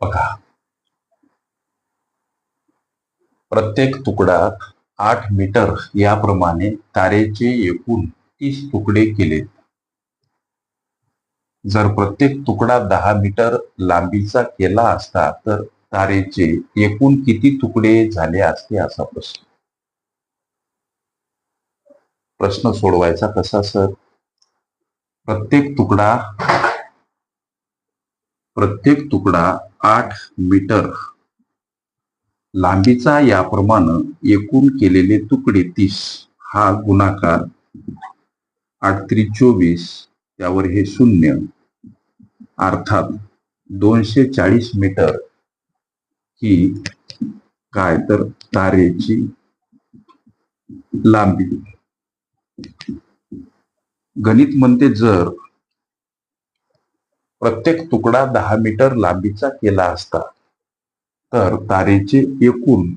बघा. प्रत्येक तुकडा आठ मीटर याप्रमाणे तारेचे एकूण तीस तुकडे केले. जर प्रत्येक तुकडा दहा मीटर लांबीचा केला असता तर तारेचे एकूण किती तुकडे झाले असते असा प्रश्न. प्रश्न सोडवायचा कसा सर? प्रत्येक तुकडा प्रत्येक तुकडा आठ मीटर. लांबीचा याप्रमाणे एकूण केलेले तुकडे तीस. हा गुणाकार आठत्री चोवीस. त्यावर हे शून्य. अर्थात दोनशे चाळीस मीटर. ही काय तर तारेची लांबी. गणित म्हणते जर प्रत्येक तुकडा दहा मीटर लांबीचा केला असता. तर तारेचे एकूण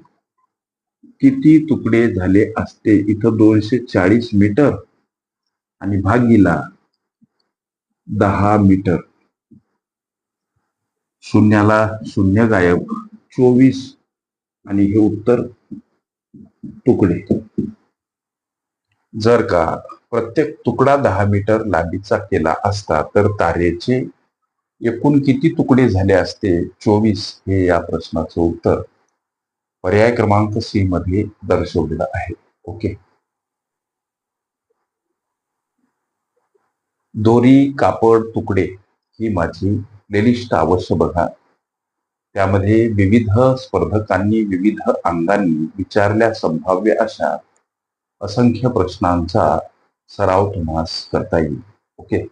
किती तुकडे झाले असते? इथं दोनशे चाळीस मीटर आणि भागीला दहा मीटर. शून्याला शून्य गायब चोवीस आणि हे उत्तर तुकडे. जर का प्रत्येक तुकडा दहा मीटर लांबीचा केला असता तर तारेचे एकूण किती तुकडे झाले असते? चोवीस हे या प्रश्नाचं उत्तर पर्याय क्रमांक सी मध्ये दर्शवलेलं आहे. ओके दोरी कापड तुकडे ही माझी प्लेलिस्ट अवश्य बघा. त्यामध्ये विविध स्पर्धकांनी विविध अंगांनी विचारल्या संभाव्य अशा असंख्य प्रश्नांचा सराव तुम्हाला करता येईल. ओके